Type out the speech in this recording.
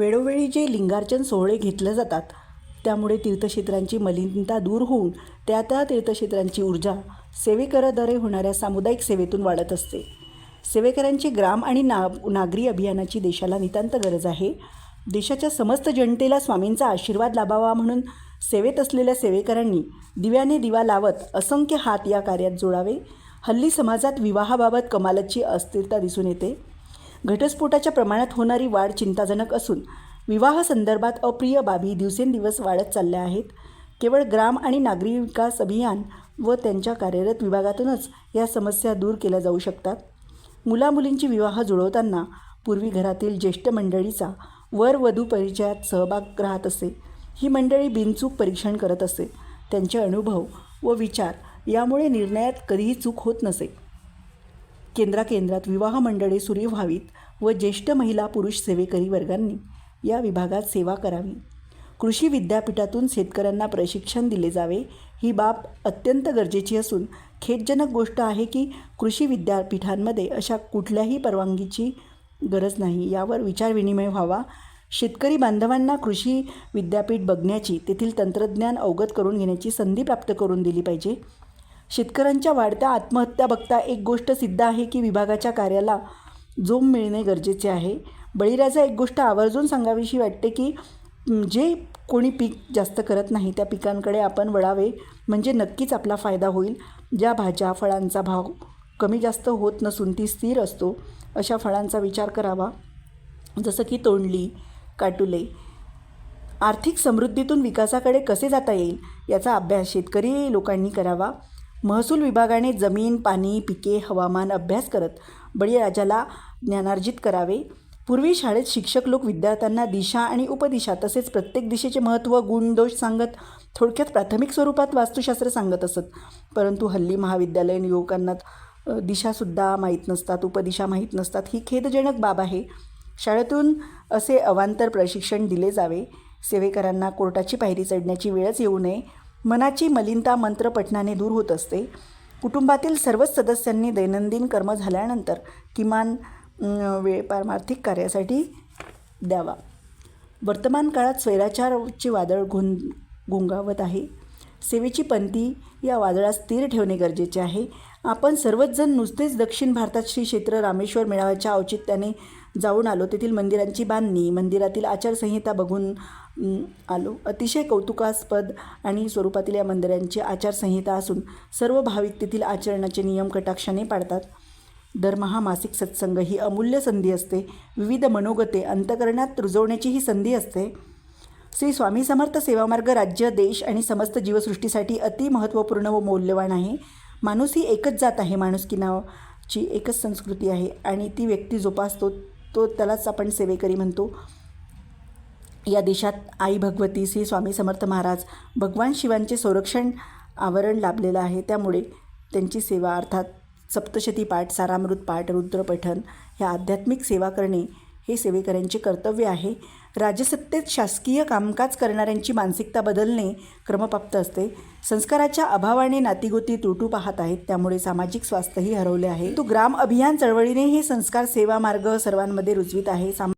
वेळोवेळी जे लिंगार्चन सोहळे घेतले जातात त्यामुळे तीर्थक्षेत्रांची मलिनता दूर होऊन त्या त्या तीर्थक्षेत्रांची ऊर्जा सेवेकराद्वारे होणाऱ्या सामुदायिक सेवेतून वाढत असते. सेवेकरांची ग्राम आणि ना नागरी अभियानाची देशाला नितांत गरज आहे. देशाच्या समस्त जनतेला स्वामींचा आशीर्वाद लाभावा म्हणून सेवेत असलेल्या सेवेकरांनी दिव्याने दिवा लावत असंख्य हात या कार्यात जोडावे. हल्ली समाजात विवाहाबाबत कमालची अस्थिरता दिसून येते. घटस्फोटाच्या प्रमाणात होणारी वाढ चिंताजनक असून विवाह संदर्भात अप्रिय बाबी दिवसेंदिवस वाढत चालल्या आहेत. केवळ ग्राम आणि नागरी विकास अभियान व त्यांच्या कार्यरत विभागातूनच या समस्या दूर केल्या जाऊ शकतात. मुलामुलींची विवाह जुळवताना पूर्वी घरातील ज्येष्ठ मंडळीचा वर वधू परिचयात सहभाग राहत असे. ही मंडळी बिनचूक परीक्षण करत असे. त्यांचे अनुभव व विचार यामुळे निर्णयात कधीही चूक होत नसे. केंद्राकेंद्रात विवाह मंडळे सुरू व्हावीत व ज्येष्ठ महिला पुरुष सेवेकरी वर्गांनी या विभागात सेवा करावी. कृषी विद्यापीठातून शेतकऱ्यांना प्रशिक्षण दिले जावे ही बाब अत्यंत गरजेची असून खेदजनक गोष्ट आहे की कृषी विद्यापीठांमध्ये अशा कुठल्याही परवानगीची गरज नाही. यावर विचारविनिमय व्हावा. शेतकरी बांधवांना कृषी विद्यापीठ बघण्याची तेथील तंत्रज्ञान अवगत करून घेण्याची संधी प्राप्त करून दिली पाहिजे. शेतकऱ्यांच्या वाढत्या आत्महत्या बघता एक गोष्ट सिद्ध आहे की विभागाच्या कार्याला जोम मिळणे गरजेचे आहे. बळीराजा एक गोष्ट आवर्जून सांगावीशी वाटते की जे कोणी पीक जास्त करत नाही त्या पिकांकडे आपण वळावे म्हणजे नक्कीच आपला फायदा होईल. ज्या भाज्या फळांचा भाव कमी जास्त होत नसून ती स्थिर असतो अशा फळांचा विचार करावा. जसं की तोंडली काटुले. आर्थिक समृद्धीतून विकासाकडे कसे जाता येईल याचा अभ्यास शेतकरी लोकांनी करावा. महसूल विभागाने जमीन पाणी पिके हवामान अभ्यास करत बळीराजाला ज्ञानार्जित करावे. पूर्वी शाळेत शिक्षक लोक विद्यार्थ्यांना दिशा आणि उपदिशा तसेच प्रत्येक दिशेचे महत्त्व गुण दोष सांगत थोडक्यात प्राथमिक स्वरूपात वास्तुशास्त्र सांगत असत. परंतु हल्ली महाविद्यालयीन युवकांना दिशासुद्धा माहीत नसतात उपदिशा माहीत नसतात. ही खेदजनक बाब आहे. शाळेतून असे अवांतर प्रशिक्षण दिले जावे. सेवेकरांना कोर्टाची पायरी चढण्याची वेळच येऊ नये. मनाची मलिनता मंत्र पठणाने दूर होत असते. कुटुंबातील सर्वच सदस्यांनी दैनंदिन कर्म झाल्यानंतर किमान वेळ पारमार्थिक कार्यासाठी द्यावा. वर्तमान काळात स्वैराचारची वादळ घुं घोंगावत आहे. सेवेची पंथी या वादळात स्थिर ठेवणे गरजेचे आहे. आपण सर्वच जण नुसतेच दक्षिण भारतात श्री क्षेत्र रामेश्वर मेळाव्याच्या औचित्याने जाऊन आलो. तेथील मंदिरांची बांधणी मंदिरातील आचारसंहिता बघून आलो. अतिशय कौतुकास्पद आणि स्वरूपातील या मंदिरांची आचारसंहिता असून सर्व भाविक तेथील आचरणाचे नियम कटाक्षाने पाळतात. दरमहा मासिक सत्संग ही अमूल्य संधी असते. विविध मनोगते अंतकरणात रुजवण्याची ही संधी असते. श्री स्वामी समर्थ सेवामार्ग राज्य देश आणि समस्त जीवसृष्टीसाठी अति महत्त्वपूर्ण व मौल्यवान आहे. माणूस ही एकच जात आहे. माणुसकी नावाची एकच संस्कृती आहे आणि ती व्यक्ती जोपासतो तो त्यालाच आपण सेवेकरी म्हणतो. या देशात आई भगवती श्री स्वामी समर्थ महाराज भगवान शिवांचे संरक्षण आवरण लाभलेलं आहे. त्यामुळे त्यांची सेवा अर्थात सप्तशती पाठ सारामृत पाठ रुद्रपठण ह्या आध्यात्मिक सेवा करणे हे सेवेकऱ्यांचे कर्तव्य आहे. राजसत्तेत शासकीय कामकाज करणाऱ्यांची मानसिकता बदलणे क्रमप्राप्त असते. संस्काराच्या अभावाने नातीगोती तुटू पाहत आहेत. त्यामुळे सामाजिक स्वास्थ्यही हरवले आहे. तो ग्राम अभियान चळवळीने हे संस्कार सेवा मार्ग सर्वांमध्ये रुजवित आहे. साम